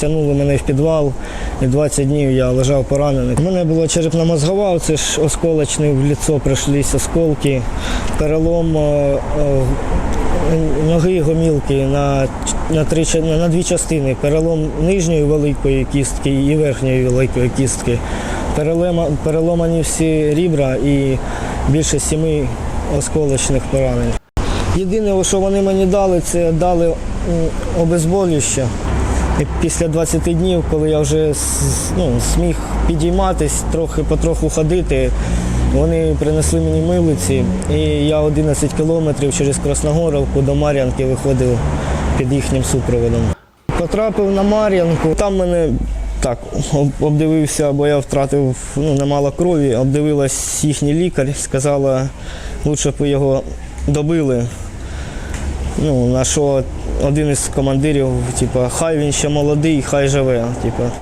стягнули мене в підвал, і 20 днів я лежав поранений. У мене було черепно-мозгова, це ж осколочний в ліцо прийшлися осколки, перелом е, е, ноги гомілки на, на, три, на дві частини. Перелом нижньої великої кістки і верхньої великої кістки. Перелема, переломані всі рібра і більше сіми осколочних поранень. Єдине, що вони мені дали, це дали обезболюще. Після 20 днів, коли я вже ну, зміг підійматись, трохи потроху ходити, вони принесли мені милиці, і я 11 кілометрів через Красногоровку до Мар'янки виходив під їхнім супроводом. Потрапив на Мар'янку, там мене так обдивився, бо я втратив ну, немало крові. Обдивилась їхній лікар, сказала, лучше б його добили. Ну, на що один із командирів, типу, хай він ще молодий, хай живе. Типу.